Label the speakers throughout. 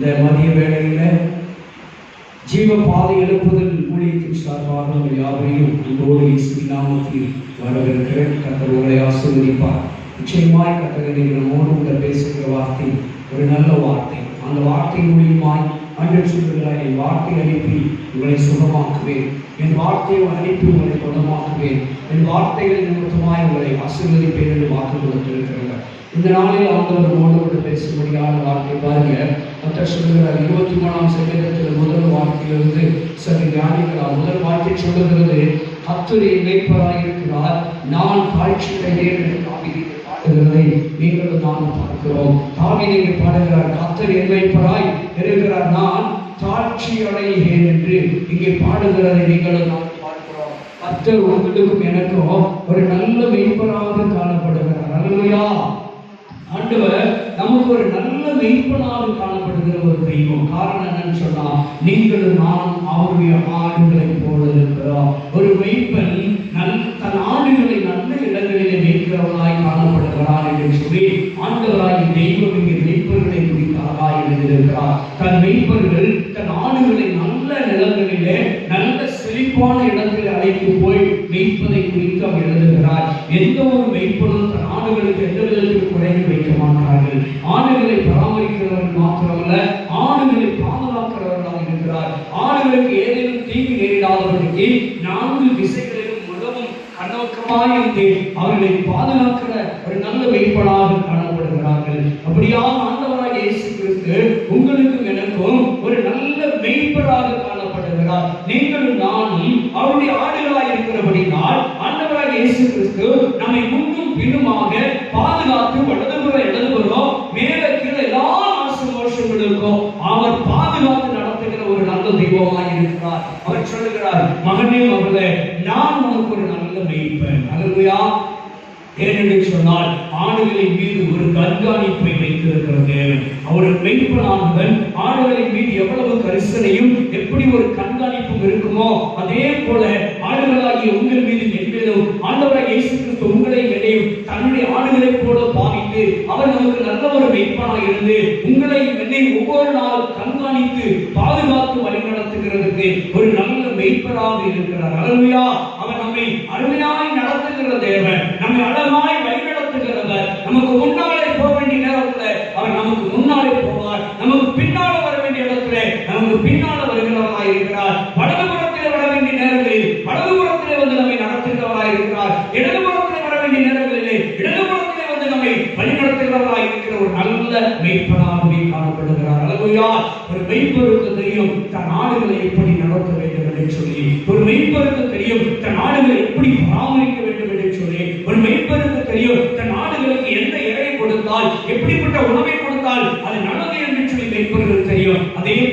Speaker 1: இந்த மதிய வேளையில ஜீவ பாதை எழுப்புதல் ஊழியத்தின் சார்பாக உங்கள் யாவரையும் அன்போடு இயேசு நாமத்தில் வரவேற்கிறேன். கத்தர் உங்களை ஆசீர்வதிப்பார். நிச்சயமாய் கத்தர் நம்மோடு கூட பேசுகிற வார்த்தை ஒரு நல்ல வார்த்தை. அந்த வார்த்தை மூலியமாய் அன்று சொல்லுகிறார் என் வார்த்தை அனுப்பி உங்களை சுகமாக்குவேன். என் வார்த்தையை அனுப்பி உங்களை குணமாக்குவேன். என் வார்த்தைகள் நிமித்தமாய் உங்களை ஆசீர்வதிப்பேன் என்று வாக்கு கொடுத்திருக்கிறார் இந்த நாளில் ஆண்டவர் மோடு கூட பேசும்படியான வார்த்தை பாருங்க கத்தர் சொல்லுகிறார் இருபத்தி மூணாம் சங்கீதத்தில் முதல் வார்த்தையிலிருந்து சரி தியானிக்கலாம். முதல் வார்த்தை சொல்லுகிறது கத்தர் மேய்ப்பராக இருக்கிறார் நான் காட்சி அடைகிறேன் என்று பாடுகிறதை நீங்களும் நானும் பார்க்கிறோம். காவிரியை பாடுகிறார் கத்தர் என் இருக்கிறார் நான் தாட்சி அடைகிறேன் என்று இங்கே பாடுகிறதை நீங்களும் நான் பார்க்கிறோம். கத்தர் உங்களுக்கும் எனக்கும் ஒரு நல்ல மெய்ப்பராக காணப்படுகிறார் அல்லையா ஆண்டவர் நமக்கு ஒரு நல்ல மெய்ப்பனாக காணப்படுகிற ஒரு தெய்வம் காரணம் என்னன்னு சொன்னா நீங்களும் நானும் அவருடைய ஆடுகளை போல இருக்கிறோம் ஒரு மெய்ப்பன் நல் தன் ஆடுகளை நல்ல இடங்களிலே மேய்க்கிறவனாய் காணப்படுகிறார் என்று சொல்லி ஆண்டவராய் தெய்வம் இங்கே மெய்ப்பர்களை குறித்தாராய் எழுதியிருக்கிறார் தன் மெய்ப்பர்கள் தன் ஆடுகளை நல்ல நிலங்களிலே நல்ல செழிப்பான இடத்தில் அழைத்து போய் மெய்ப்பதை குறித்து அவர் எழுதுகிறார் எந்த ஒரு மெய்ப்பனும் தன் ஆடுகளுக்கு எந்த விதத்தில் குறைந்து வைக்க மாட்டார்கள் ஆடுகளை பராமரிக்கிறவர்கள் மாத்திரமல்ல ஆடுகளை பாதுகாக்கிறவர்களாக இருக்கிறார் ஆடுகளுக்கு ஏதேனும் தீங்கு நேரிடாதவர்களுக்கு நான்கு திசைகளிலும் உதவும் கண்ணோக்கமாய் இருந்து அவர்களை பாதுகாக்கிற ஒரு நல்ல மெய்ப்பனாக காணப்படுகிறார்கள் அப்படியாக ஆண்டவராக இயேசு கிறிஸ்து உங்களுக்கும் எனக்கும் ஒரு மீட்பராக காணப்படுகிறார். நீங்களும் நானும் அவருடைய ஆடுகளாய் இருக்கிறபடினால் ஆண்டவராக இயேசு கிறிஸ்து நம்மை முன்னும் பின்னுமாக பாதுகாத்து வலதுபுற இடதுபுறம் மேல கீழே எல்லா ஆசீர்வாதங்களுக்கும் அவர் பாதுகாத்து நடத்துகிற ஒரு நல்ல தெய்வமாய் இருக்கிறார். அவர் சொல்லுகிறார் மகனே மகளே நான் உனக்கு ஒரு நல்ல மெய்ப்பன் அல்லா ஏனென்று சொன்னால் ஆடுகளின் மீது ஒரு கண்காணிப்பை வைத்திருக்கிறது அவர் மெய்ப்பனானவன் ஆடுகளின் மீது எவ்வளவு கரிசனையும் எப்படி ஒரு கண்காணிப்பும் இருக்குமோ அதே போல ஆடுகளாகிய உங்கள் மீது என் மீதும் ஆண்டவராக இயேசு கிறிஸ்து உங்களை என்னையும் தன்னுடைய ஆடுகளைப் போல பாவித்து அவர் நமக்கு நல்ல ஒரு மெய்ப்பனாக இருந்து உங்களை என்னை ஒவ்வொரு நாள் கண்காணித்து பாதுகாத்து வழிநடத்துகிறதுக்கு ஒரு நல்ல மெய்ப்பராக இருக்கிறார். அருமையா அவர் நம்மை அருமையாய் நடத்துகிற தேவன் நம்மை அழகாய் வழிநடத்துகிறவர் நமக்கு முன்னாலே போக வேண்டிய நேரத்தில் அவர் நமக்கு முன்னாலே போவார் நமக்கு பின்னால வர வேண்டிய இடத்துல நமக்கு பின்னால வருகிறவராய் இருக்கிறார் வலதுபுறத்தில் வர வேண்டிய நேரங்களில் வலதுபுறத்திலே வந்து நம்மை நடத்துகிறவராய் இருக்கிறார் இடதுபுறத்திலே வர வேண்டிய நேரங்களிலே இடதுபுறத்திலே வந்து நம்மை வழிநடத்துகிறவராய் இருக்கிற ஒரு நல்ல மெய்ப்பனாகவே காணப்படுகிறார் அழகுயா ஒரு மெய்ப்பருக்கு தெரியும் தன் ஆடுகளை எப்படி நடத்த வேண்டும் என்று சொல்லி ஒரு மெய்ப்பருக்கு தெரியும் தன் ஆடுகளை எப்படி பராமரிக்க வேண்டும் என்று சொல்லி ஒரு மெய்ப்பருக்கு தெரியும் தன் ஆடுகளுக்கு எந்த இறையை கொடுத்தால் எப்படிப்பட்ட உணவை கொடுத்தால் அது நல்லது என்று சொல்லி மெய்ப்பர்கள் தெரியும்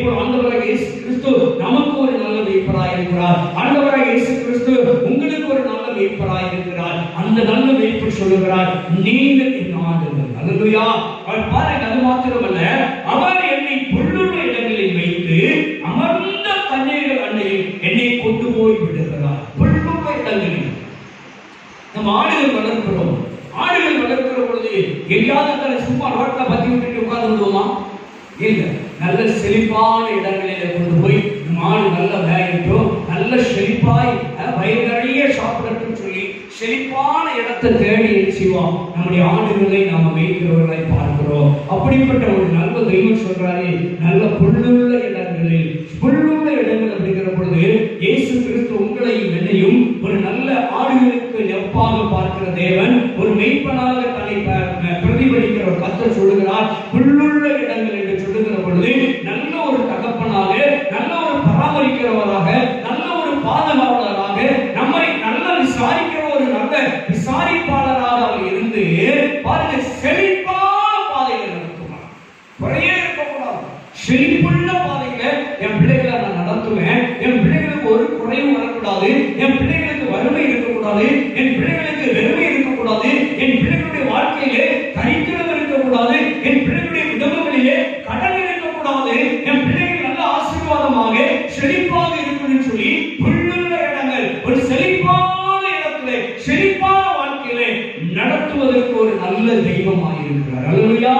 Speaker 1: அதே ஆண்டவராக இயேசு கிறிஸ்து நமக்கு ஒரு நல்ல மெய்ப்பராய் இருக்கிறார் ஆண்டவராக இயேசு கிறிஸ்து உங்களுக்கு ஒரு நல்ல மெய்ப்பராய் இருக்கிறார் அந்த நல்ல மெய்ப்பர் சொல்லுகிறார் நீங்கள் என் ஆண்டுகள் அல்லேலூயா அவர் பாருங்க அது மாத்திரமல்ல அவர் என்னை புல்லுள்ள இடங்களில் வைத்து அமர்ந்த தண்ணீர்கள் அண்டையில் என்னை கொண்டு போய் விடுகிறார். புல்லுள்ள இடங்களில். நம்ம ஆடுகள் வளர்க்கிறோம். ஆடுகள் வளர்க்கிற பொழுது எங்கேயாவது சும்மா ரோட்டில் பத்தி விட்டுட்டு உட்கார்ந்து விடுவோமா? இல்லை. நல்ல செழிப்பான இடங்களில் கொண்டு போய் மாடு நல்ல வேகட்டும் நல்ல செழிப்பாய் அஹ், வயிறு நிறைய சாப்பிடட்டும் சொல்லி செழிப்பான இடத்தை தேடி செய்வோம் நம்முடைய ஆண்டுகளை நாம மேய்க்கிறவர்களை பார்க்கிறோம். அப்படிப்பட்ட ஒரு நல்ல தெய்வம் சொல்றாரு நல்ல புல்லுள்ள இடங்களில் புல்லுள்ள இடங்கள் அப்படிங்கிற பொழுது இயேசு கிறிஸ்து உங்களையும் என்னையும் ஒரு நல்ல ஆடுகளுக்கு நெப்பாக பார்க்கிற தேவன் ஒரு மெய்ப்பனாக தன்னை ப- ப- பிரதிபலிக்கிற ஒரு கத்தர் சொல்லுகிறார் புல்லுள்ள இடங்கள் என்று சொல்லுகிற பொழுது நல்ல ஒரு தகப்பனாக நல்ல ஒரு பராமரிக்கிறவராக நல்ல ஒரு பாதுகாவலராக நம்மை நல்ல விசாரிக்கிற ஒரு நல்ல விசாரிப்பாளராக அவர் இருந்து பாருங்க செழிப்பான பாதையில் நடத்துவார் குறையே இருக்கக்கூடாது செழிப்புள்ள பாதையில என் பிள்ளைகளை நான் நடத்துவேன் என் பிள்ளைகளுக்கு ஒரு குறையும் வரக்கூடாது என் பிள்ளைகளுக்கு வறுமை இருக்கக்கூடாது என் பிள்ளைகளுக்கு வெறுமை இருக்கக்கூடாது என் பிள்ளைகளுடைய வாழ்க்கையிலே தரித்திரம் இருக்கக்கூடாது என் பிள்ளைகளுடைய குடும்பங்களிலே கடன் இருக்கக்கூடாது என் பிள்ளைகள் நல்ல ஆசீர்வாதமாக செழிப்பாக இருக்கணும்னு சொல்லி புல்லுள்ள இடங்கள் ஒரு செழிப்பான இடத்திலே செழிப்பான வாழ்க்கையிலே நடத்துவதற்கு ஒரு நல்ல தெய்வமாக இருக்கிறார் அல்லையா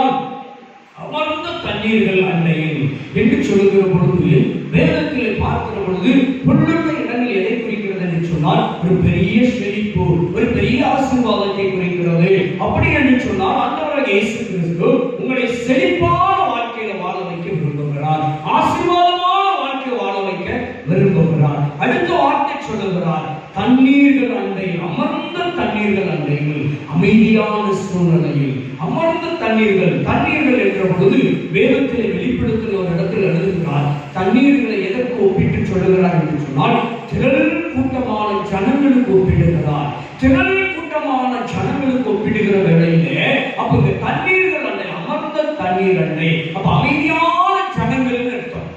Speaker 1: அமர்ந்த தண்ணீர் தண்ணீர்கள் அண்டையில் என்று சொல்லுகிற பொழுது வேதத்திலே பார்க்கிற பொழுது புல்லுள்ள இடங்கள் எதை குறிக்கிறது என்று சொன்னால் ஒரு பெரிய செழிப்பு ஒரு பெரிய ஆசீர்வாதத்தை குறிக்கிறது அப்படி என்று சொன்னால் ஆண்டவராக இயேசு கிறிஸ்து உங்களை செழிப்பான வாழ்க்கையில வாழ வைக்க விரும்புகிறார் ஆசீர்வாதமான வாழ்க்கை வாழ வைக்க விரும்புகிறார் அடுத்த வார்த்தை சொல்லுகிறார் தண்ணீர்கள் அண்டை அமர்ந்த தண்ணீர்கள் அண்டையில் அமைதியான சூழ்நிலையில் அமர்ந்த தண்ணீர்கள் தண்ணீர்கள் என்ற பொழுது வேதத்தில் வெளிப்படுத்துகிற ஒரு இடத்தில் எழுதுகிறார் தண்ணீர்களை எதற்கு ஒப்பிட்டு சொல்லுகிறார்? என்று சொன்னால் திரள் கூட்டமான ஜனங்களுக்கு ஒப்பிடுகிறார். திரள் கூட்டமான ஜனங்களுக்கு ஒப்பிடுகிற வேளையிலே அப்போ இந்த தண்ணீர்கள் அன்னை அமர்ந்த தண்ணீர் அன்னை அப்ப அமைதியான ஜனங்கள்னு அர்த்தம்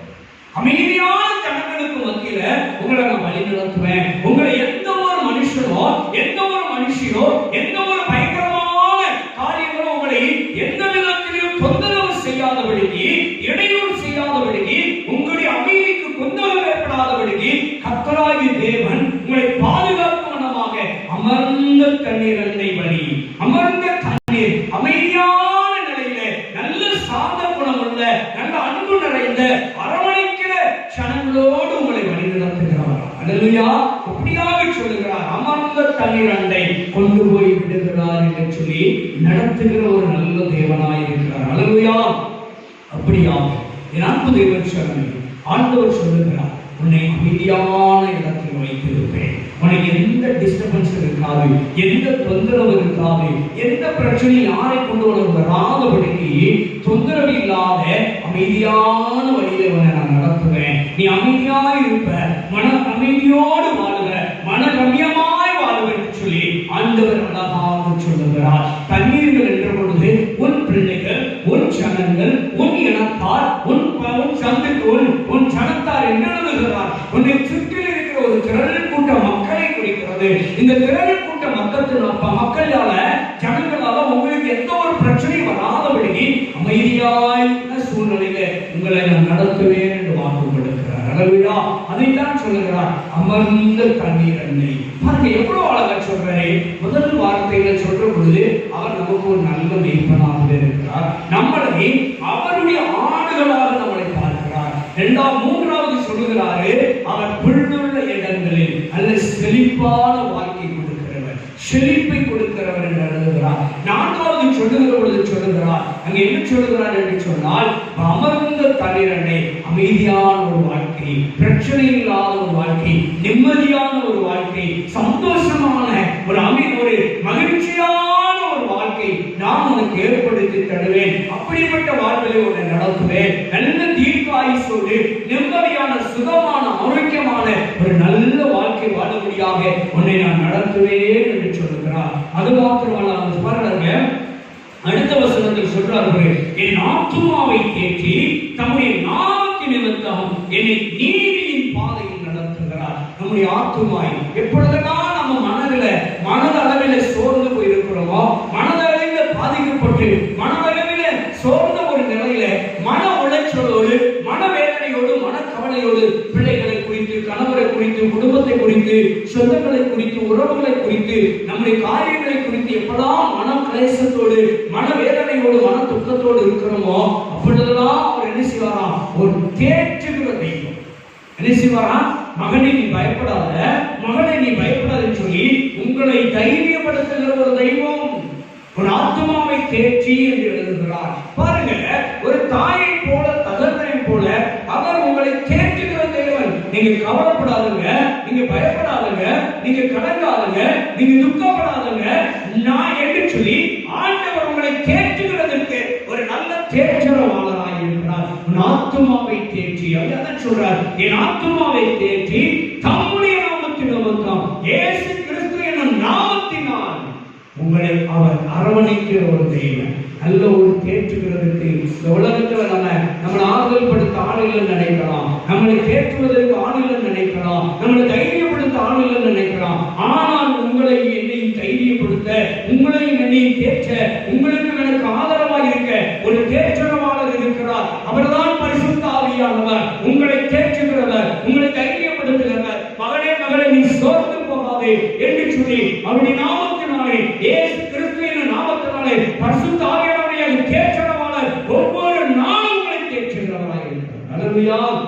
Speaker 1: அமைதியான ஜனங்களுக்கு மத்தியில உங்களை நான் வழி நடத்துவேன் உங்களை எந்த ஒரு மனுஷனோ எந்த ஒரு மனுஷியோ எந்த ஒரு பயங்கரமான காரியங்களும் உங்களை எந்த விதத்திலும் தொந்தரவு செய்யாதபடிக்கு இடையூறு செய்யாதபடிக்கு உங்களுடைய அமைதிக்கு கொந்தரவு ஏற்படாதபடிக்கு கத்தராகி தேவன் உங்களை பாதுகாக்கும் வண்ணமாக அமர்ந்த தண்ணீர் அண்டை வழி அமர்ந்த தண்ணீர் அமைதியான நிலையில நல்ல சாந்த குணமுள்ள நல்ல அன்பு நிறைந்த அரவணைக்கிற சனங்களோடு உங்களை வழிநடத்துகிறார் அல்லையா அப்படியாக சொல்லுகிறார் அமர்ந்த தண்ணீர் அண்டை கொண்டு போய் விடுகிறார் என்று சொல்லி நடத்துகிற ஒரு நல்ல தேவனாய் இருக்கிறார். அல்லையா அப்படியா என் அன்பு தேவன் சரணை ஆண்டவர் சொல்லுகிறார் உன்னை அமைதியான இடத்தில் வைத்திருப்பேன். உனக்கு எந்த டிஸ்டர்பன்ஸ் இருக்காது எந்த தொந்தரவு இருக்காது எந்த பிரச்சனையும் யாரை கொண்டு வர வராதபடிக்கு தொந்தரவு இல்லாத அமைதியான வழியில உன்னை நான் நடத்துவேன் நீ அமைதியா இருப்ப மன அமைதியோடு வாழுவ மன ரம்யமாய் வாழுவ என்று சொல்லி ஆண்டவர் அழகாக சொல்லுகிறார் தண்ணீர்கள் என்ற பொழுது உன் பிள்ளைகள் உன் ஜனங்கள் உன் இனத்தார் உன் ப- உன் சந்துக்கு உன் உன் ஜனத்தார் என்ன எழுதுகிறார் உன்னை சுற்றி இருக்கிற ஒரு திரள் கூட்ட மக்களை குறிக்கிறது இந்த திரள் கூட்ட மக்கத்தின் மக்களால ஜனங்களால உங்களுக்கு எந்த ஒரு பிரச்சனையும் வராதபடி அமைதியாய் சூழ்நிலையில உங்களை நான் நடத்துவேன் என்று வாக்கு கொடுக்கிறார் அளவிழா அதைத்தான் சொல்லுகிறார். அமர்ந்த தண்ணீர் அன்னை பாருங்க எவ்வளவு அழகா சொல்றாரு முதல் வார்த்தையில சொல்ற பொழுது அவர் நமக்கு ஒரு நல்ல மெய்ப்பனாக இருக்கிறார் நம்மளை அவருடைய ஆடுகளாக நம்மளை பார்க்கிறார் இரண்டாம் மூன்றாவது சொல்லுகிறாரு அவர் புல்லுள்ள இடங்களில் அல்ல செழிப்பான வாழ்க்கை கொடுக்கிறவர் செழிப்பை கொடுக்கிறவர் என்று எழுதுகிறார் நான்காவது சொல்லுகிற பொழுது சொல்லுகிறார். அங்க என்ன சொல்லுகிறார் என்று சொன்னால் அமர்ந்த தண்ணீரண்டை அமைதியான ஒரு வாழ்க்கை பிரச்சனை இல்லாத ஒரு வாழ்க்கை நிம்மதியான ஒரு வாழ்க்கை சந்தோஷமான ஒரு அமை ஒரு மகிழ்ச்சியான ஒரு வாழ்க்கை நான் உனக்கு ஏற்படுத்தி தருவேன். அப்படிப்பட்ட வாழ்க்கையை உன்னை நடத்துவேன். நல்ல தீர்க்காயுசோடு நிம்மதியான சுகமான ஆரோக்கியமான ஒரு நல்ல வாழ்க்கை வாழும்படியாக உன்னை நான் நடத்துவேன் என்று சொல்லுகிறார் அது மாத்திரமல்ல அவர் பாருங்க அடுத்த வசனத்தில் சொல்றார்கள் என் ஆத்துமாவை தேற்றி தம்முடைய நாமத்தின் நிமித்தம் என்னை நீதியின் பாதையில் நடத்துகிறார் நம்முடைய ஆத்துமாய் எப்பொழுதெல்லாம் நம்ம மனதில மனதளவில சோர்ந்து போயிருக்கிறோமோ மனதளவில பாதிக்கப்பட்டு மனதளவில சோர்ந்த ஒரு நிலையில மன உளைச்சலோடு மனவேதனையோடு மனக்கவலையோடு பிள்ளைகளை குறித்து கணவரை குறித்து குடும்பத்தை குறித்து சொந்தங்களை குறித்து உறவுகளை குறித்து நம்முடைய காரியங்களை குறித்து எப்பெல்லாம் மன கிளேசத்தோடு மனவேதனையோடு மன இருக்கிறோமோ அப்பொழுதெல்லாம் அவர் என்ன செய்வாராம்? ஒரு தேற்றுகிற தெய்வம். என்ன செய்வாராம் மகனை நீ பயப்படாத மகனை நீ பயப்படாதுன்னு சொல்லி உங்களை தைரியப்படுத்துகிற ஒரு தெய்வம். ஒரு ஆத்மாவை தேற்றி என்று எழுதுகிறார். பாருங்க ஒரு தாயை போல தகவலை போல அவர் உங்களை தேற்றுகிற தேவன் நீங்க கவலைப்படாதுங்க நீங்க பயப்படாதுங்க நீங்க கலங்காதுங்க நீங்க துக்கப்படாதுங்க நான் என்று சொல்லி ஆண்டவர் உங்களை தேற்றுகிறதற்கு ஒரு நல்ல தேற்றரவாளராய் இருக்கிறார் உன் ஆத்துமாவை தேற்றி அவர் அதான் சொல்றார் என் ஆத்மாவை தேற்றி தம்முடைய நாமத்தின் நிமித்தம் ஏசு கிறிஸ்து என்னும் நாமத்தினால் உங்களை அவர் அரவணைக்கிற ஒரு தெய்வம். நல்ல ஒரு தேற்றுகிறதுக்கு இந்த உலகத்துல நம்ம நம்மளை ஆறுதல் படுத்த ஆளுகள் நினைக்கலாம். நம்மளை தேற்றுவதற்கு ஆளுகள் நினைக்கலாம். நம்மளை தைரியப்படுத்த ஆளுகள் நினைக்கலாம். ஆனால் உங்களை என்னையும் தைரியப்படுத்த உங்களையும் என்னையும் தேற்ற உங்களுக்கு எனக்கு ஆதரவாக இருக்க ஒரு தேற்றரவாளர் இருக்கிறார் அவர்தான் பரிசுத்த ஆவியானவர் உங்களை தேற்றுகிறவர் உங்களை தைரியப்படுத்துகிறவர் மகனே மகளே நீ சோர்ந்து போகாதே என்று சொல்லி அவருடைய நாமத்தினாலே இயேசு கிறிஸ்து என்ற நாமத்தினாலே பரிசுத்த ஆவியானவருடைய கேட்கிறவாளர் ஒவ்வொரு நாளும் உங்களை கேட்கிறவராக இருக்கிறார்.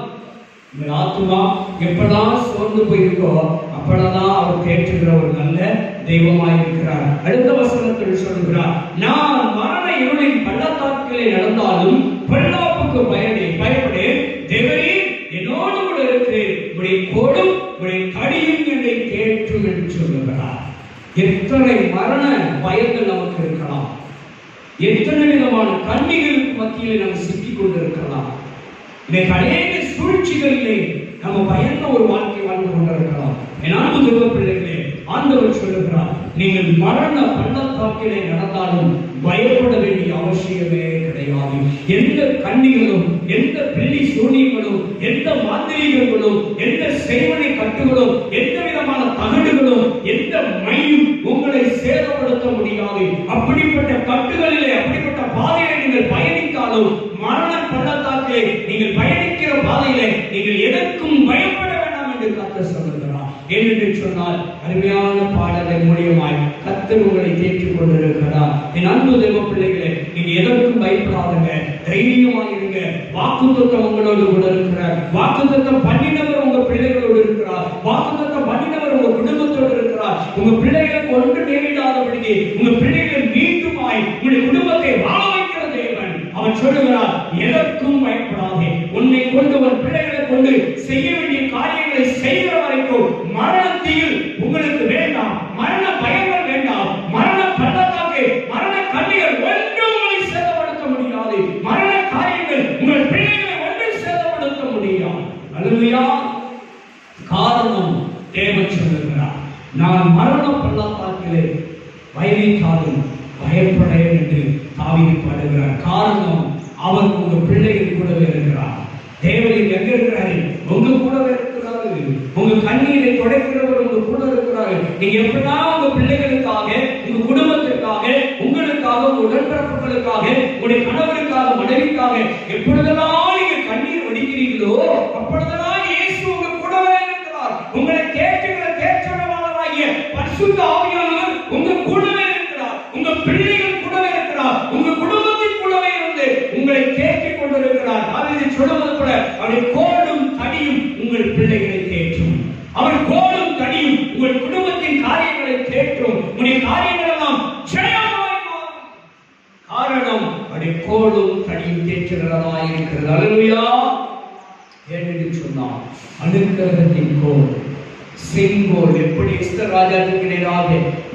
Speaker 1: உங்கள் ஆத்மா எப்பதான் சோர்ந்து போயிருக்கோ அப்பதான் அவர் தேற்றுகிற ஒரு நல்ல தெய்வமாய் இருக்கிறார். அடுத்த வசனத்தில் சொல்கிறார் நான் மரண இருளின் பள்ளத்தாக்கிலே நடந்து இன்னைக்கு அநேக சூழ்ச்சிகளிலே நம்ம பயந்த ஒரு வாழ்க்கை வாழ்ந்து கொண்டிருக்கலாம் என் அன்பு துருவ பிள்ளைகளே ஆண்டவர் சொல்லுகிறார் நீங்கள் மரண பள்ளத்தாக்கிலே நடந்தாலும் பயப்பட வேண்டிய அவசியமே கிடையாது. எந்த கண்ணிகளும் எந்த பிள்ளி சூனியங்களும் எந்த மாந்திரிகங்களும் எந்த செய்வனை கட்டுகளும் எந்த விதமான தகடுகளும் எந்த மையும் உங்களை சேதப்படுத்த முடியாது. அப்படிப்பட்ட கட்டுகளிலே அப்படிப்பட்ட பாதையிலே நீங்கள் பயணித்தாலும் காலையிலே நீங்கள் எதற்கும் பயப்பட வேண்டாம் என்று கர்த்தர் சொல்லுகிறார். ஏனென்று சொன்னால் அருமையான பாடலை மூலியமாய் கத்தர் உங்களை தேற்றிக் கொண்டிருக்கிறார். என் அன்பு தெய்வ பிள்ளைகளே நீங்க எதற்கும் பயப்படாதுங்க. தைரியமாய் இருங்க. வாக்குத்தத்தம் உங்களோடு கூட இருக்கிறார். வாக்குத்தத்தம் பண்ணினவர் உங்க பிள்ளைகளோடு இருக்கிறார். வாக்குத்தத்தம் பண்ணினவர் உங்க குடும்பத்தோடு இருக்கிறார். உங்க பிள்ளைகளுக்கு ஒன்று நேரிடாதபடிக்கு உங்க பிள்ளைகள் மீண்டுமாய் உங்களுடைய குடும்பத்தை வாழ வைக்கிற தேவன். அவன் சொல்லுகிறார் எதற்கும் பயப்படாதே. கொண்டு உன் பிள்ளைகளை கொண்டு செய்ய வேண்டிய காரியங்களை செய்கிற வரைக்கும் மரணத்தில் உங்களுக்கு வேண்டாம் மரண பயங்கள் வேண்டாம் மரண பள்ளத்தாக்கு மரண கண்ணிகள் ஒன்றும் உங்களை சேதப்படுத்த முடியாது மரண காரியங்கள் உங்கள் பிள்ளைகளை ஒன்றும் சேதப்படுத்த முடியாது அல்லா காரணம் தேவன் சொல்லுகிறார் நான் மரண பள்ளத்தாக்கிலே பயணித்தாலும் பயப்படேன் என்று தாவீது பாடுகிறார் காரணம் அவர் உங்க பிள்ளைகள் கூடவே இருக்கிறார் தேவனில் எங்க இருக்கிறாரு உங்க கூடவே இருக்கிறாரு உங்க கண்ணீரை துடைக்கிறவர் உங்க கூட இருக்கிறாரு நீங்க எப்படிதான் உங்க பிள்ளைகளுக்காக உங்க குடும்பத்திற்காக உங்களுக்காக உங்க உடன்பிறப்புகளுக்காக உங்களுடைய கணவருக்காக மனைவிக்காக எப்பொழுதெல்லாம் நீங்க கண்ணீர் வடிக்கிறீங்களோ அப்பொழுதெல்லாம் இயேசு உங்க கூடவே இருக்கிறார் உங்களை தேற்றுகிற தேற்றவாளராகிய பரிசுத்த ஆவியானவர் உங்க கூடவே இருக்கிறார் உங்க பிள்ளைகள் கூடவே இருக்கிறார் உங்க குடும்பத்தின் கூடவே இருந்து உங்களை தேற்றிக் கொண்டிருக்கிறார் தாவீது சொல்லுவது போல அவருடைய கோடும் தடியும் உங்கள் பிள்ளைகளை தேற்றும். அவர் கோடும் தடியும் உங்கள் குடும்பத்தின் காரியங்களை தேற்றும். உடைய காரியங்கள் எல்லாம் காரணம் அவருடைய கோடும் தடியும் தேற்றுகிறதா இருக்கிறது அல்லேலூயா. ஏனென்று சொன்னான் அனுக்கிரகத்தின் கோல் செங்கோல் எப்படி எஸ்தர் ராஜாவுக்கு நேராக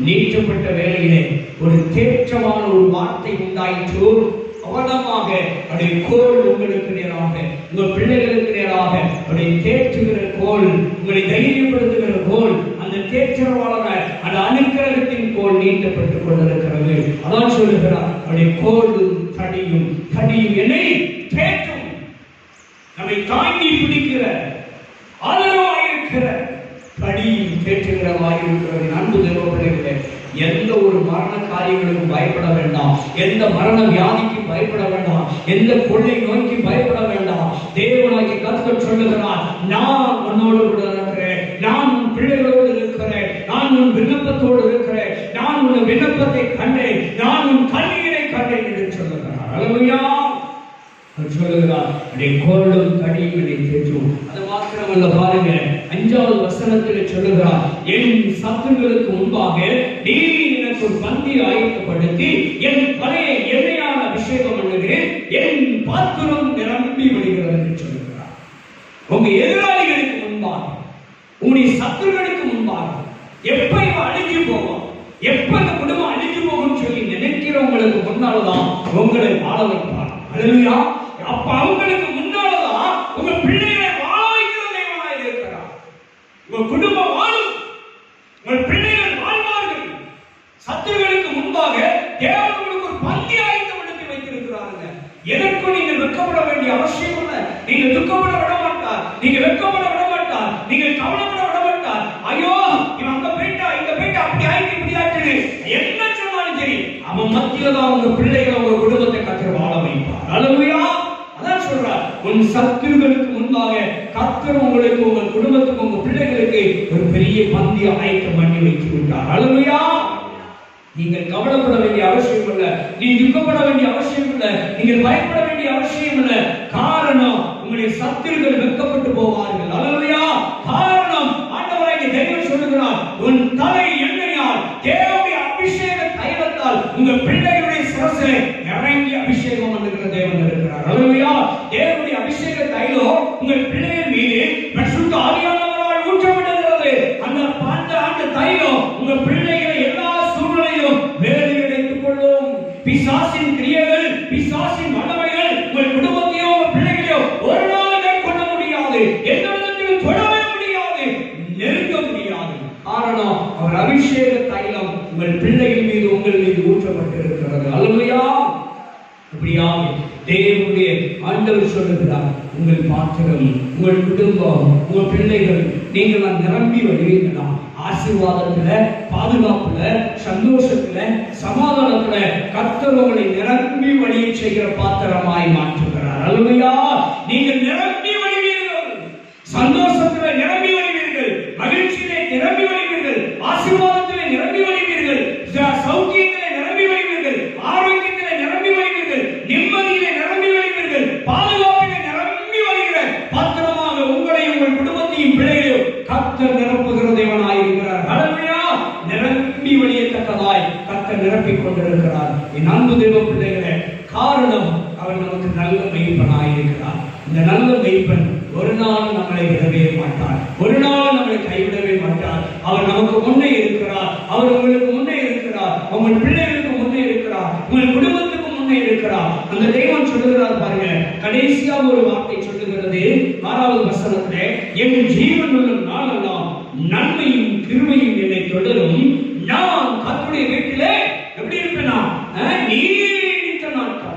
Speaker 1: நீட்டப்பட்ட வேலையிலே ஒரு தேற்றமான ஒரு வார்த்தை உண்டாயிற்று. கவனமாக அப்படி கோல் உங்களுக்கு நேராக உங்கள் பிள்ளைகளுக்கு நேராக அப்படி தேற்றுகிற கோல் உங்களை தைரியப்படுத்துகிற கோல் அந்த தேற்றவாளர் அந்த அனுக்கிரகத்தின் கோல் நீட்டப்பட்டுக் கொண்டிருக்கிறது. அதான் சொல்லுகிறார் அப்படி கோலும் தடியும் தடியும் என்னை தேற்றும் நம்மை தாங்கி பிடிக்கிற ஆதரவாயிருக்கிற படியும் தேற்றுகிறவாயிருக்கிறது அன்பு தேவ பிள்ளைகளே எந்த ஒரு மரண காரியங்களுக்கும் பயப்பட வேண்டாம். எந்த மரண வியாதிக்கும் பயப்பட வேண்டாம். எந்த கொள்ளை நோய்க்கு பயப்பட வேண்டாம். தேவனாகி கர்த்தர் சொல்லுகிறார் நான் உன்னோடு கூட இருக்கிறேன். நான் உன் பிள்ளைகளோடு இருக்கிறேன். நான் உன் விண்ணப்பத்தோடு இருக்கிறேன். நான் உன் விண்ணப்பத்தை கண்டேன். நான் உன் கண்ணீரை கண்டேன் என்று சொல்லுகிறார். அல்லேலூயா சொல்லுகிறார் அடே கோலும் தடியும் என்னை தேற்றும். அது மாத்திரமல்ல பாருங்க அஞ்சாவது வசனத்தில் சொல்லுகிறார் என் சத்துருக்களுக்கு முன்பாக நீ எனக்கு பந்தி ஆயத்தப்படுத்தி என் பழைய எண்ணெயான அபிஷேகம் பண்ணுகிறேன் என் பாத்திரம் நிரம்பி விடுகிறது என்று சொல்லுகிறார். உங்க எதிராளிகளுக்கு முன்பாக உங்களுடைய சத்துருக்களுக்கு முன்பாக எப்ப இவன் அழிஞ்சு போவோம் எப்ப இந்த குடும்பம் அழிஞ்சு போகும் சொல்லி நினைக்கிறவங்களுக்கு முன்னால்தான் உங்களை வாழ வைப்பார் அல்லையா அப்ப அவங்களுக்கு முன்னால்தான் உங்க பிள்ளைகளை வாழ வைக்கிற தேவனாய் இருக்கிறார். உங்க குடும்பம் வாழும். உங்கள் சத்துருகளுக்கு முன்பாக தேவன் உங்களுக்கு ஒரு பந்தி ஆயத்தப்படுத்தி வைத்திருக்கிறாருங்க. எதற்கும் நீங்கள் வெட்கப்பட வேண்டிய அவசியம் இல்லை. நீங்க துக்கப்பட விட மாட்டார் நீங்க வெட்கப்பட விட மாட்டார் நீங்க கவலைப்பட விட மாட்டார் ஐயோ இவன் அங்க போயிட்டா இங்க போயிட்டா அப்படி ஆயிட்டு இப்படி ஆயிட்டு என்ன சொன்னாலும் சரி அவன் மத்தியில தான் உங்க பிள்ளைகள் உங்க குடும்பத்தை கத்திர வாழ வைப்பார். அல்லேலூயா அதான் சொல்றார். உன் சத்துருகளுக்கு முன்பாக கர்த்தர் உங்களுக்கு உங்கள் குடும்பத்துக்கு உங்க பிள்ளைகளுக்கு ஒரு பெரிய பந்தி ஆயத்தம் பண்ணி வைத்து விட்டார் அல்லேலூயா நீங்கள் கவலைப்பட வேண்டிய அவசியம் இல்லை. நீ துக்கப்பட வேண்டிய அவசியம் இல்லை. நீங்கள் பயப்பட வேண்டிய அவசியம் இல்லை. காரணம் உங்களுடைய சத்துருக்கள் வெக்கப்பட்டு போவார்கள். அல்லையா காரணம் ஆண்டவராகிய தெய்வம் சொல்லுகிறார் உன் தலை எண்ணெயால் தேவனுடைய அபிஷேக தைலத்தால் உங்க பிள்ளைகளுடைய சிரசிலே இறங்கி அபிஷேகம் பண்ணுகிற தேவன் இருக்கிறார். அல்லையா தேவனுடைய அபிஷேக தைலம் உங்கள் பிள்ளைகள் மீது பரிசுத்த ஆவியானவரால் ஊற்றப்படுகிறது அந்த அந்த அந்த தைலம் உங்க பிள்ளைகளை எல்லா சூழ்நிலையிலும் வேலை எடுத்துக் கொள்ளும் பிசாசின் கிரியைகள் பிசாசின் வல்லமைகள் உங்கள் குடும்பத்தையோ உங்கள் பிள்ளைகளையோ ஒரு நாள் மேற்கொள்ள முடியாது எந்த விதத்திலும் தொடவே முடியாது நெருங்க முடியாது காரணம் அவர் அபிஷேக தைலம் உங்கள் பிள்ளைகள் மீது உங்கள் மீது ஊற்றப்பட்டிருக்கிறது அல்லையா இப்படியாக தேவனுடைய ஆண்டவர் சொல்லுகிறார் உங்கள் பாத்திரம் உங்கள் குடும்பம் உங்கள் பிள்ளைகள் நீங்கள் நம்பி நிரம்பி வருவீங்களா ஆசீர்வாதத்துல பாதுகாப்புல சந்தோஷத்துல சமாதானத்துல கர்த்தர் உங்களை நிரம்பி வழி செய்கிற பாத்திரமாய் மாற்றுகிறார். அல்லையா நீங்கள் நிரம்பி வழிவீர்கள் சந்தோஷத்தை நிரம்பி வழிவீர்கள் மகிழ்ச்சியிலே நிரம்பி வழிவீர்கள் ஆசீர்வாதத்திலே நிரம்பி வழிவீர்கள் ச- சௌக்கியத்திலே நிரம்பி வழிவீர்கள் ஆரோக்கியத்திலே நிரம்பி வழிவீர்கள் நிம்மதியிலே நிரம்பி வழிவீர்கள் பாதுகாப்பிலே நிரம்பி வழிகிற பாத்திரமாக உங்களையும் உங்கள் குடும்பத்தையும் பிள்ளைகளையும் கர்த்தர் நிரப்புகிற தேவனாயிருக்கிறார் ஹalleluya நிரம்பி வழியத்தக்கதாய் கர்த்தர் நிரப்பிக் கொண்டிருக்கிறார் என் அன்பு தேவ பிள்ளைகளே காரணம் அவர் நமக்கு நல்ல மெய்ப்பனாயிருக்கிறார் இந்த நல்ல மெய்ப்பன் ஒரு நாள் நம்மளை விடவே மாட்டார் ஒரு நாள் நம்மளை கைவிடவே மாட்டார் அவர் நமக்கு முன்னே இருக்கிறார் அவர் உங்களுக்கு முன்னே இருக்கிறார் உங்கள் பிள்ளைகளுக்கு முன்னே இருக்கிறார் உங்கள் குடும்பத்துக்கு முன்னே அந்த தெய்வம் சொல்லுகிறார் பாருங்க. கடைசியா ஒரு வார்த்தை சொல்லுகிறது. ஆறாவது வசனத்துல என் ஜீவன் உள்ள நாளெல்லாம் நன்மையும் கிருமையும் என்னை தொடரும். நான் கத்துடைய வீட்டிலே எப்படி இருப்பேனா? அஹ், நீடித்த நாட்கள்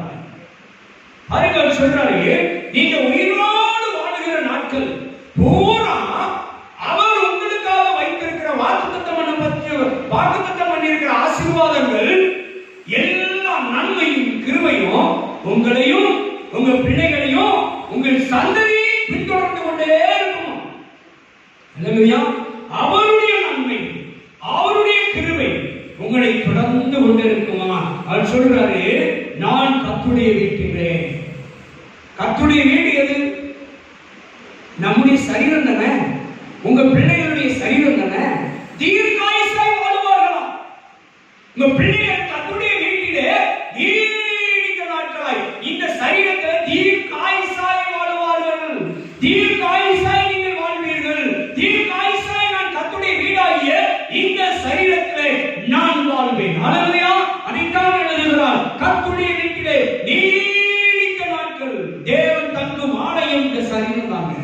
Speaker 1: பாருங்க அவர் சொல்றாரு நீங்க உயிரோடு வாழுகிற நாட்கள் பூரா அவர் உங்களுக்காக வைத்திருக்கிற வாக்குத்தத்தம் பண்ண பற்றி வாக்குத்தத்தம் பண்ணியிருக்கிற ஆசீர்வாதங்கள் எல்லா நன்மையும் கிருபையும் உங்களையும் உங்க பிள்ளைகளையும் உங்கள் சந்ததியை பின்தொடர்ந்து கொண்டே இருக்கும் அல்லேலூயா அவருடைய நன்மை அவருடைய கிருபை உங்களை தொடர்ந்து கொண்டிருக்குமா அவர் சொல்றாரு நான் கத்துடைய வீட்டிலே கத்துடைய வீடு எது நம்முடைய சரீரம் தானே உங்க பிள்ளைகளுடைய சரீரம் தானே தீர்க்காயுசாய் வாழ்வார்களாம் உங்க பிள்ளைகள் கத்துடைய வீட்டிலே நீடித்த நாட்களாய் இந்த சரீரத்தை தீர்க்காயுசாய் வாழ்வார்கள் தீர்க்காயுசாய் நீங்கள் வாழ்வீர்கள் தீர்க்காயுசாய் நான் கத்துடைய வீடாகிய இந்த சரீரத்திலே நான் வாழ்வேன் அல்லையா அதைத்தான் எழுதுகிறார் கத்துடைய வீட்டிலே நீடித்த நாட்கள் தேவன் தங்கும் ஆலயம் இந்த சரீரம் தாங்க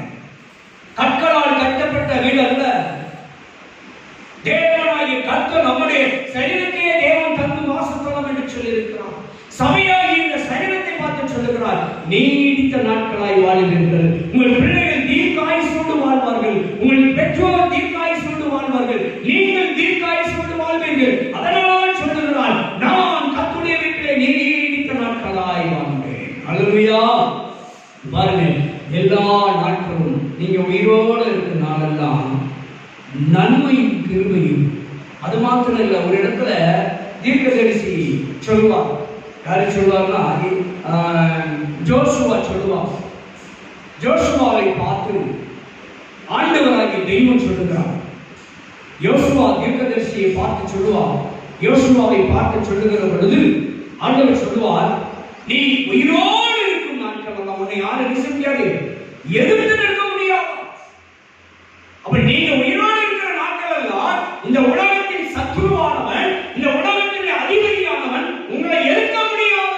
Speaker 1: கற்களால் கட்டப்பட்ட வீடு அல்ல தேவனாகிய கர்த்தர் நம்முடைய சரீரத்தையே தேவன் தந்து வாசத்தலம் என்று சொல்லியிருக்கிறார் சபையாகி இந்த சரீரத்தை பார்த்து சொல்லுகிறார் நீடித்த நாட்களாய் வாழுவீர்கள் உங்கள் பிள்ளைகள் தீர்க்காயுசோடு வாழ்வார்கள் உங்கள் பெற்றோர் தீர்க்காயுசோடு வாழ்வார்கள் நீங்கள் தீர்க்காயுசோடு வாழ்வீர்கள் அதனால் சொல்லுகிறார் நான் கத்துடைய வீட்டிலே நீடித்த நாட்களாய் வாழ்வேன் பாருங்க எல்லா நாட்களும் நீங்க உயிரோடு இருக்கிற நாளெல்லாம் நன்மையும் கிருமையும் அது மாத்திரம் இல்லை ஒரு இடத்துல தீர்க்கதரிசி சொல்லுவார் யாரு சொல்லுவார்னா ஜோசுவா சொல்லுவார் ஜோசுவாவை பார்த்து ஆண்டவராகிய தெய்வம் சொல்லுகிறார். யோசுவா தீர்க்கதரிசியை பார்த்து சொல்லுவார் யோசுவாவை பார்த்து சொல்லுகிற பொழுது ஆண்டவர் சொல்லுவார் நீ உயிரோடு இருக்கும் நாட்கள் எல்லாம் உன்னை யாரும் என்ன முடியாது எதிர்த்து நிற்க முடியாது? அப்ப நீங்க உயிரோடு இருக்கிற நாட்கள் எல்லாம் இந்த உலகத்தின் சத்துருவானவன் இந்த உலகத்தின் அதிபதியானவன் உங்களை எதிர்க்க முடியாது.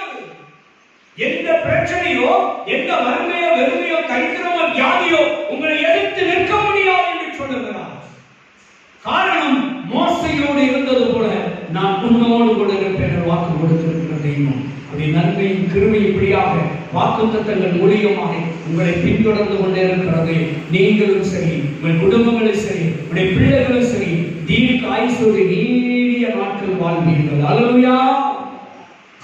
Speaker 1: எந்த பிரச்சனையோ எந்த வறுமையோ வெறுமையோ கைத்திரமோ வியாதியோ உங்களை எதிர்த்து நிற்க முடியாது என்று சொல்லுகிறார். காரணம் மோசையோடு இருந்தது போல நான் உன்னோடு கூட இருப்பேன் என்று வாக்கு கொடுத்திருக்கிற தெய்வம். அப்படி நன்மையும் கிருமை இப்படியாக வாக்குத்தத்தங்கள் மூலியமாக உங்களை பின்தொடர்ந்து கொண்டே இருக்கிறது. நீங்களும் சரி உங்கள் குடும்பங்களும் சரி உடைய பிள்ளைகளும் சரி தீர்க்க ஆயுசோடு நீடிய நாட்கள் வாழ்வீர்கள் அல்லா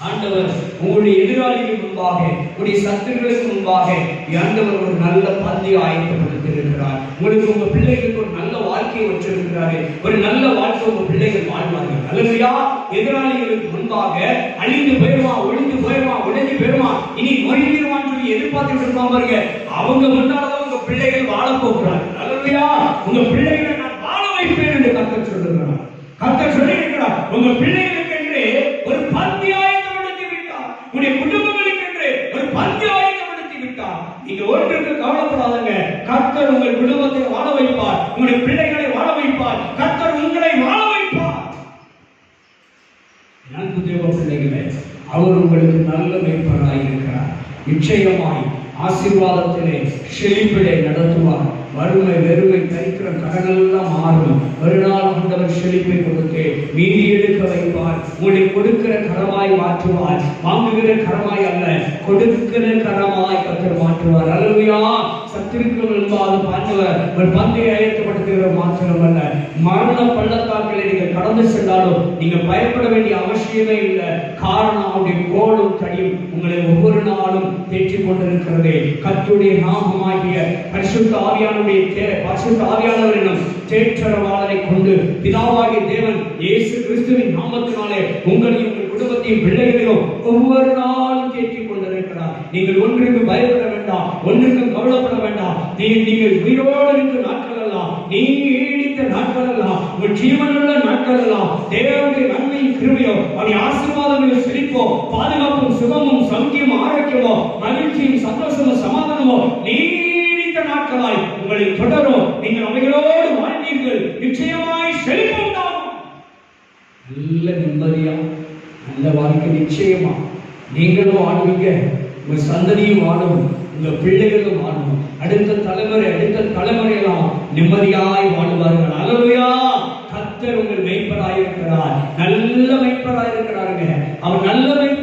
Speaker 1: ஆண்டவர் உங்களுடைய எதிராளிக்கு முன்பாக உங்களுடைய சத்துக்களுக்கு முன்பாக ஆண்டவர் ஒரு நல்ல பந்தி ஆயத்தப்படுத்தியிருக்கிறார். உங்களுக்கு உங்க பிள்ளைகளுக்கு வாழ்க்கையை வச்சிருக்கிறாரு ஒரு நல்ல வாழ்க்கை உங்க பிள்ளைகள் வாழ்வார்கள். அல்லையா எதிராளிகளுக்கு முன்பாக அழிந்து போயிடுவான் ஒழிந்து போயிடுவான் உடைஞ்சு போயிடுவான் இனி நொறுங்கிடுவான்னு சொல்லி எதிர்பார்த்துட்டு இருப்பான் பாருங்க. அவங்க முன்னாலதான் உங்க பிள்ளைகள் வாழ போகிறாங்க அல்லையா உங்க பிள்ளைகளை நான் வாழ வைப்பேன் என்று கத்த சொல்லுகிறார். கத்த சொல்லி இருக்கிறார் உங்க பிள்ளைகளுக்கு என்று ஒரு பந்தியாயத்தை நடத்தி விட்டார். உங்களுடைய குடும்பங்களுக்கு என்று ஒரு பந்தியாயத்தை நடத்தி விட்டார். நீங்க ஒன்றுக்கு கவலைப்படாதங்க. கர்த்தர் உங்கள் குடும்பத்தை வாழ வைப்பார். உங்களுடைய பிள்ளைகளை வாழ வைப்பார். கர்த்தர் உங்களை வாழ வைப்பார். அன்பு தேவ பிள்ளைகளே அவர் உங்களுக்கு நல்ல மேய்ப்பராய் இருக்கிறார். நிச்சயமாய் ஆசீர்வாதத்திலே செழிப்பிலே நடத்துவார். வறுமை வெறுமை தரிக்கிற கடனெல்லாம் மாறும். வருநாள் ஆண்டவர் செழிப்பை கொடுத்து மீதி எடுக்க வைப்பார். உங்களை கொடுக்கிற கரமாய் மாற்றுவார். வாங்குகிற கரமாய் அல்ல கொடுக்கிற கரமாய் கத்தர் மாற்றுவார். அல்லையா சத்திருக்கும் என்பது பாண்டவர் ஒரு பந்தையை அழைக்கப்படுத்துகிற மாத்திரம் அல்ல. மரண பள்ளத்தாக்களை நீங்க கடந்து சென்றாலும் நீங்க பயப்பட வேண்டிய அவசியமே இல்லை. காரணம் அவருடைய கோலும் தடியும் உங்களை ஒவ்வொரு நாளும் தேற்றிக் கொண்டிருக்கிறது. கத்துடைய நாமமாகிய பரிசுத்த ஆவியானுடைய தே பரிசுத்த ஆவியானவரிடம் தேற்றரவாளரை கொண்டு பிதாவாகிய தேவன் இயேசு கிறிஸ்துவின் நாமத்தினாலே உங்களையும் உங்கள் குடும்பத்தையும் பிள்ளைகளையும் ஒவ்வொரு நாளும் தேற்றிக் கொண்டிருக்கிறார். நீங்கள் ஒன்றுக்கு பயப்பட வேண்டாம். ஒன்றுக்கும் கவலைப்பட வேண்டாம். நீ நீங்கள் உயிரோடு இருக்கிற நாட்கள் எல்லாம் நீடித்த நாட்கள் எல்லாம் உங்கள் ஜீவனுள்ள நாட்கள் எல்லாம் தேவனுடைய நன்மையும் கிருபையோ அவருடைய ஆசீர்வாதங்களும் செழிப்போ பாதுகாப்பும் சுகமும் சங்கியமும் ஆரோக்கியமோ மகிழ்ச்சியும் சந்தோஷமும் சமாதானமோ நீடித்த நாட்களாய் உங்களை தொடரும். நீங்கள் அவைகளோடு வாழ்ந்தீர்கள். நிச்சயமாய் செழிப்போம் நல்ல நிம்மதியா நல்ல வாழ்க்கை நிச்சயமா. நீங்களும் ஆடுவீங்க உங்க சந்ததியும் வாழும் உங்க பிள்ளைகளும் வாழும் அடுத்த தலைமுறை அடுத்த தலைமுறையெல்லாம் நிம்மதியாய் வாழ்வார்கள். அல்லலுயா! கத்தர் உங்கள் மெய்ப்பராயிருக்கிறார். நல்ல மெய்ப்பராயிருக்கிறாருங்க. அவர் நல்ல மெய்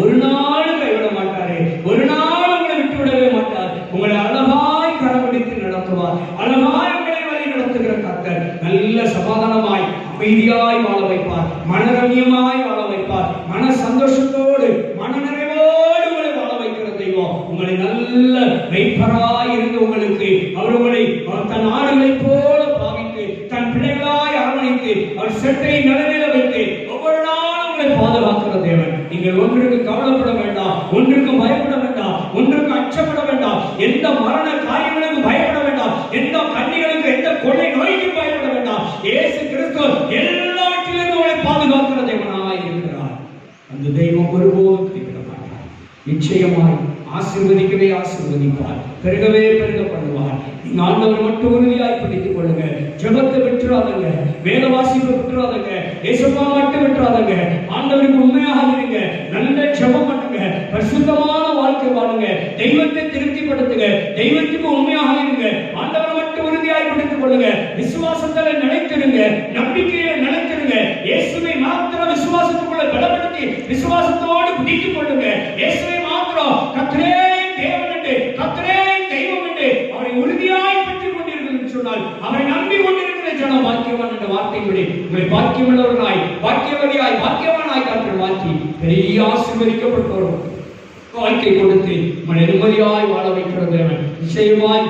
Speaker 1: ஒரு நாள் கைவிட மாட்டாரு ஒரு நாள் உங்களை விட்டு விடவே மாட்டார் உங்களை அழகாய் கரபிடித்து நடத்துவார் அழகாய் உங்களை வழி நடத்துகிற கத்தர் நல்ல சமாதானமாய் அமைதியாய் வாழ வைப்பார் மனரம்யமாய் வாழ வைப்பார் மன சந்தோஷத்தோடு மனநிறைவோடு உங்களை வாழ வைக்கிற தெய்வம் உங்களை நல்ல மெய்ப்பராய் இருந்து உங்களுக்கு அவர் உங்களை அவர் தன் ஆடுகளைப் போல பாவித்து தன் பிள்ளைகளாய் அரவணைத்து அவர் செட்டை நிலைநில வைத்து ஒவ்வொரு நாளும் உங்களை பாதுகாக்கிற தேவன் நீங்கள் ஒன்றுக்கு கவலைப்பட வேண்டாம் ஒன்றுக்கு பயப்பட வேண்டாம் ஒன்றுக்கு அச்சப்பட வேண்டாம் எந்த மரண காரியங்களுக்கு பயப்பட வேண்டாம் எந்த கண்ணிகளுக்கு எந்த கொள்ளை நோய்க்கு பயப்பட வேண்டாம் இயேசு கிறிஸ்து எல்லாவற்றிலிருந்து உங்களை பாதுகாக்கிற தேவனாய் இருக்கிறார் அந்த தெய்வம் ஒருபோதும் கைவிட மாட்டார் நிச்சயமாய் ஆசீர்வதிக்கவே ஆசீர்வதிப்பார் பெருகவே பெருக பண்ணுவார் நீங்க ஆண்டவர் மட்டும் உறுதியாய் பிடித்துக் கொள்ளுங்க ஜெபத்தை விட்டுறாதங்க வேத வாசிப்பை விட்டுறாதங்க. ஏசப்பா மட்டும் விட்டுறாதங்க. ஆண்டவருக்கு உண்மையாக இருங்க. நல்ல ஜெபம் பண்ணுங்க. பரிசுத்தமான வாழ்க்கை வாழுங்க. தெய்வத்தை திருப்திப்படுத்துங்க. தெய்வத்துக்கு உண்மையாக இருங்க. ஆண்டவரை மட்டும் உறுதியாய் பிடித்துக் கொள்ளுங்க. விசுவாசத்தில் நினைத்திருங்க நம்பிக்கையில நிலைத்திருங்க இயேசுவை மாத்திரம் விசுவாசத்துக்குள்ள பலப்படுத்தி விசுவாசத்தோடு பிடித்துக் கொள்ளுங்க இயேசுவை மாத்திரம் கத்திரே தேவன் என்று கத்திரே தெய்வம் என்று அவரை உறுதியாய் பற்றிக் கொண்டிருக்கிறது என்று சொன்னால் அவரை நம்பி கொண்டிருக்கிற ஜன பாக்கியவான் என்ற வார்த்தையின்படி உங்களை பாக்கியமுள்ளவர்களாய் பாக்கியவதியாய் பாக்கியவானாய் காற்று மாற்றி பெரிய வாழ்க்கை கொடுத்து உங்களை நிம்மதியாய் வாழ வைக்கிற தேவன். நிச்சயமாய்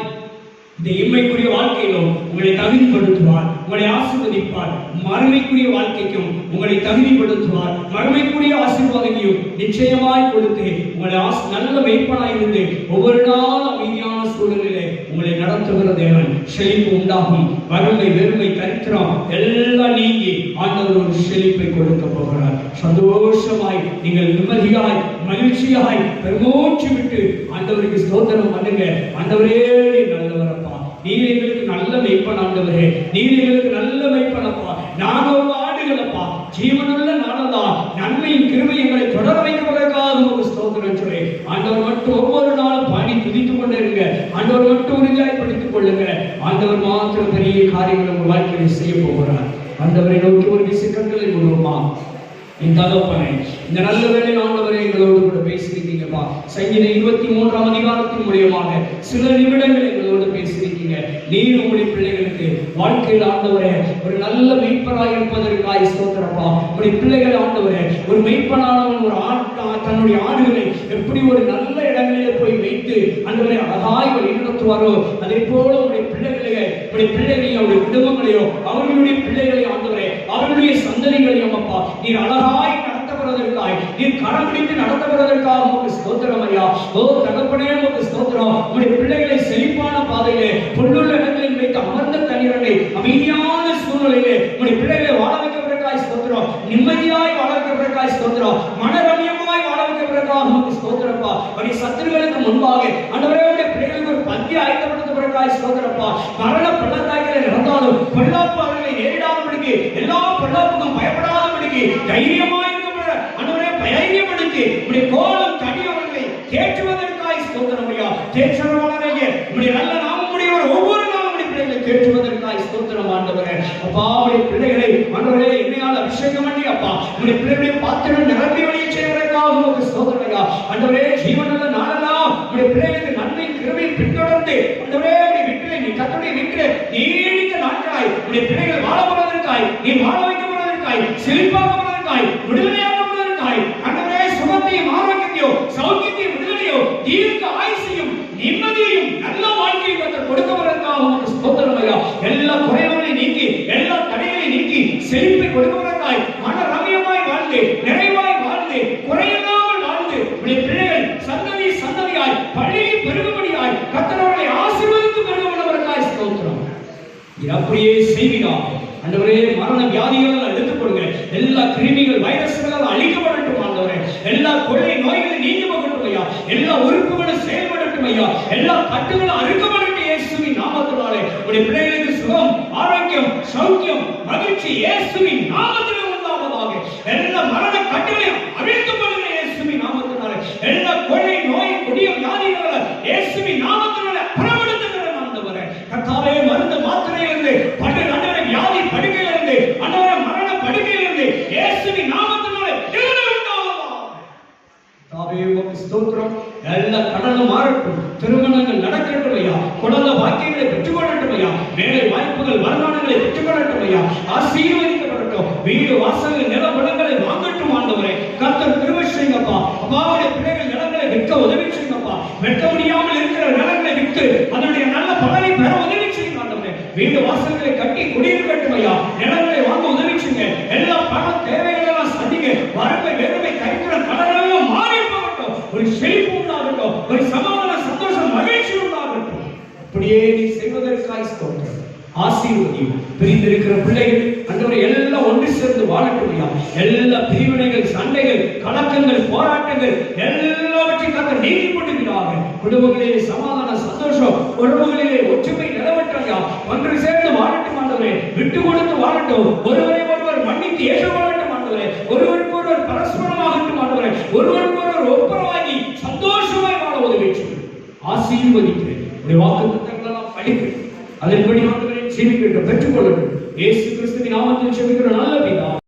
Speaker 1: இந்த இம்மைக்குரிய வாழ்க்கையிலும் உங்களை தகுதிப்படுத்துவார் உங்களை ஆசீர்வதிப்பார். மறுமைக்குரிய வாழ்க்கைக்கும் உங்களை தகுதிப்படுத்துவார். மறுமைக்குரிய ஆசீர்வாதங்களையும் நிச்சயமாய் கொடுத்து உங்களை ஆசி நல்ல மெய்ப்பனாய் இருந்து ஒவ்வொரு நாள் அமைதியான சூழலிலே உங்களை நடத்துகிற தேவன். செழிப்பு உண்டாகும். வறுமை வெறுமை தரித்திரம் எல்லாம் நீங்கி ஆண்டவர் ஒரு செழிப்பை கொடுக்க போகிறார். சந்தோஷமாய் நீங்கள் நிம்மதியாய் மகிழ்ச்சியாய் பெருமூச்சு விட்டு ஆண்டவருக்கு ஸ்தோத்திரம் பண்ணுங்க. ஆண்டவரே நல்லவரப்பா. நீர் எங்களுக்கு நல்ல மெய்ப்பன் ஆண்டவரே. நீர் எங்களுக்கு நல்ல மெய்ப்பனப்பா. நாங்கள் ஆடுகளப்பா. ஜீவனுள்ள நாளதான் நன்மையின் கிருமை எங்களை தொடர வைப்பதற்காக ஒரு ஸ்தோத்திரம் சொல்லி ஆண்டவர் மட்டும் ஒவ்வொரு நாளும் துதித்துக் கொண்டே இருங்க ஆண்டவர் மட்டும் உறுதியாய் படித்துக் கொள்ளுங்க. ஆண்டவர் மாத்திரம் பெரிய காரியங்களை உங்க வாழ்க்கையில் செய்ய போகிறார். ஆண்டவரை நோக்கி ஒரு விசுக்கங்களை உருவமா என் தகப்பனை இந்த நல்ல வேளையில் ஆண்டவரை எங்களோடு கூட பேசியிருக்கீங்கப்பா. சங்கீத இருபத்தி மூன்றாம் அதிகாரத்தின் மூலியமாக சில நிமிடங்கள் எங்களோடு பேசியிருக்கீங்க. நீர் உங்களுடைய பிள்ளைகளுக்கு வாழ்க்கையில் ஆண்டவரே ஒரு நல்ல மெய்ப்பராய் இருப்பதற்காக ஸ்தோத்திரப்பா. உங்களுடைய பிள்ளைகள் ஆண்டவரே ஒரு மெய்ப்பனானவன் ஒரு ஆட்டா தன்னுடைய ஆடுகளை எப்படி ஒரு நல்ல வைத்து அந்தவரை அழகாய் வழி நடத்துவாரோ அதே போல உங்களுடைய பிள்ளைகளையே உடைய பிள்ளைகளையும் அவருடைய குடும்பங்களையோ அவர்களுடைய பிள்ளைகளை ஆண்டவரே அவர்களுடைய சந்ததிகளையும் அப்பா நீர் அழகாய் நடத்தப்படுவதற்காய் நீர் கரம் பிடித்து நடத்தப்படுவதற்காக உங்களுக்கு ஸ்தோத்திரம் ஐயா. ஓ தகப்பனே உங்களுக்கு ஸ்தோத்திரம். உங்களுடைய பிள்ளைகளை செழிப்பான பாதையிலே பொருளுள்ள இடங்களில் வைத்து அமர்ந்த தண்ணீரனை அமைதியான சூழ்நிலையிலே உடைய பிள்ளைகளை வாழ வைக்கப்படுவதற்காய் ஸ்தோத்திரம் நிம்மதியாய் வாழ வைக்கப்படுவதற்காய் ஸ்தோத்திரம் மனரமியமாய் வாழ வைக்கப்படுவதற்காக உமக்கு ஸ்தோத்திரப்பா உடைய சத்துருகளுக்கு முன்பாக ஆண்டவரே உடைய பிள்ளைகளுக்கு ஒரு பந்தி ஆயத்தப்படுத்தப்படுவதற்காய் ஸ்தோத்திரப்பா மரண பள்ளத்தாக்கிலே நடந்தாலும் பொல்லாப்பு அவர்களை நேரிடாதபடிக்கு எல்லா பொல்லாப்புக்கும் பயப்படாதபடிக்கு தைரியமாய் இருக்கப்படுற ஆண்டவரே தைரியப்படுத்தி உடைய கோலம் தனி அவர்களை தேற்றுவதற்காய் ஸ்தோத்திரம் ஐயா. தேற்றவாளரையே இப்படி நல்ல நாமமுடையவர் ஒவ்வொரு நாமமுடைய பிள்ளைகளை தேற்றுவதற்காய் ஸ்தோத்திரம் ஆண்டவரே. அப்பா அவருடைய பிள்ளைகளை அன்றுவரே என்னையால் அபிஷேகம் பண்ணி அப்பா உடைய பிள்ளைகளை பாத்திரம் நிரம்பி வழியை செய்வதற்காக உங்களுக்கு ஸ்தோத்திரம் ஐயா. ஆண்டவரே ஜீவனுள்ள நாளெல்லாம் உடைய பிள்ளைகளுக்கு நன்மை கிருமை பின்தொடர்ந்து அன்றுவரே உடைய நின்று நீடித்த நாட்களாய் உடைய பிள்ளைகள் வாழப்படுவதற்காய் நீ வாழ வைக்கப்படுவதற்காய் செழிப்பாக்கப்படுவதற்காய் விடுதலை ஆண்டவரே சுகத்தையும் ஆரோக்கியத்தையோ சௌக்கியத்தையும் விடுதலையோ தீர்க்க ஆயுசையும் நிம்மதியையும் நல்ல வாழ்க்கையை கத்தர் கொடுக்கப்படுவதற்காக உங்களுக்கு ஸ்தோத்திரம் ஐயா எல்லா குறைவுகளை நீக்கி எல்லா தடைகளை நீக்கி செழிப்பை கொடுப்பதற்காய் மன ரம்யமாய் வாழ்ந்து நிறைவாய் வாழ்ந்து குறையில்லாமல் வாழ்ந்து உடைய பிள்ளைகள் சந்ததி சந்ததியாய் பள்ளி பெருகுபடியாய் கத்தரவர்களை ஆசீர்வதித்து பெருகுவதற்காய் ஸ்தோத்திரம் இது அப்படியே செய்வீராக ஆண்டவரே மரண வியாதிகள் எடுத்துக் கொடுங்க எல்லா கிருமிகள் வைரஸ்களால் அழிக்கப்படட்டும் ஆண்டவரே. எல்லா கொள்ளை நோய்கள் நீங்கி போகட்டும் ஐயா. எல்லா உறுப்புகளும் செயல்படட்டும் ஐயா. எல்லா கட்டுகளும் அறுக்கப்படட்டும் இயேசுவின் நாமத்தினாலே. உடைய பிள்ளைகளுக்கு சுகம் ஆரோக்கியம் சௌக்கியம் மகிழ்ச்சி இயேசுவின் நாமத்திலே உண்டாவதாக எல்லா மரண கட்டுகளையும் அழிக்கப்படுங்க இயேசுவின் நாமத்தினாலே எல்லா கொள்ளை நோய் கொடிய வியாதிகளை இயேசுவின் நாமத்தினாலே புறப்படுத்துகிற ஆண்டவரே கர்த்தாவே மருந்து மாத்திரையிலிருந்து படு நடுவரை வியாதி படுக்கையிலிருந்து அன்னவர மரண படுக்கையிலிருந்து இயேசுவின் நாமத்தினாலே விடுதலை உண்டாவதாக தாவே உமக்கு ஸ்தோத்திரம். எல்லா கடலும் மாறட்டும். திருமணங்கள் நடக்கட்டும் ஐயா குழந்தை வாக்கியங்களை பெற்றுக்கொள்ளட்டும் ஐயா வேலை வாய்ப்புகள் வருமானங்களை பெற்றுக்கொள்ளட்டும் ஐயா ஆசீர்வதிக்கப்படட்டும். வீடு வாசல்கள் நில பலங்களை வாங்கட்டும் ஆண்டவரே. கர்த்தர் திருவை செய்யுங்கப்பா. அப்பாவுடைய பிள்ளைகள் நிலங்களை விற்க உதவி செய்யுங்கப்பா. வெட்ட முடியாமல் இருக்கிற நிலங்களை விற்று அதனுடைய நல்ல பலனை பெற உதவி செய்யுங்க ஆண்டவரே. வீடு வாசல்களை கட்டி குடியிருக்க ஐயா நிலங்களை வாங்க உதவி செய்யுங்க எல்லா பண தேவைகளை எல்லாம் சந்திங்க வறுமை வெறுமை கைக்குற கடனெல்லாம் மாறி போகட்டும் ஒரு செழிப்பு உண்டாகட்டும் ஒரு சமாதான சந்தோஷம் மகிழ்ச்சி உண்டாகட்டும் அப்படியே நீ செய்வதற்காய் ஸ்தோத்திரம் ஆசீர்வதியும். பிரிந்திருக்கிற பிள்ளைகள் அந்த எல்லாம் ஒன்று சேர்ந்து வாழட்டும் ஐயா எல்லா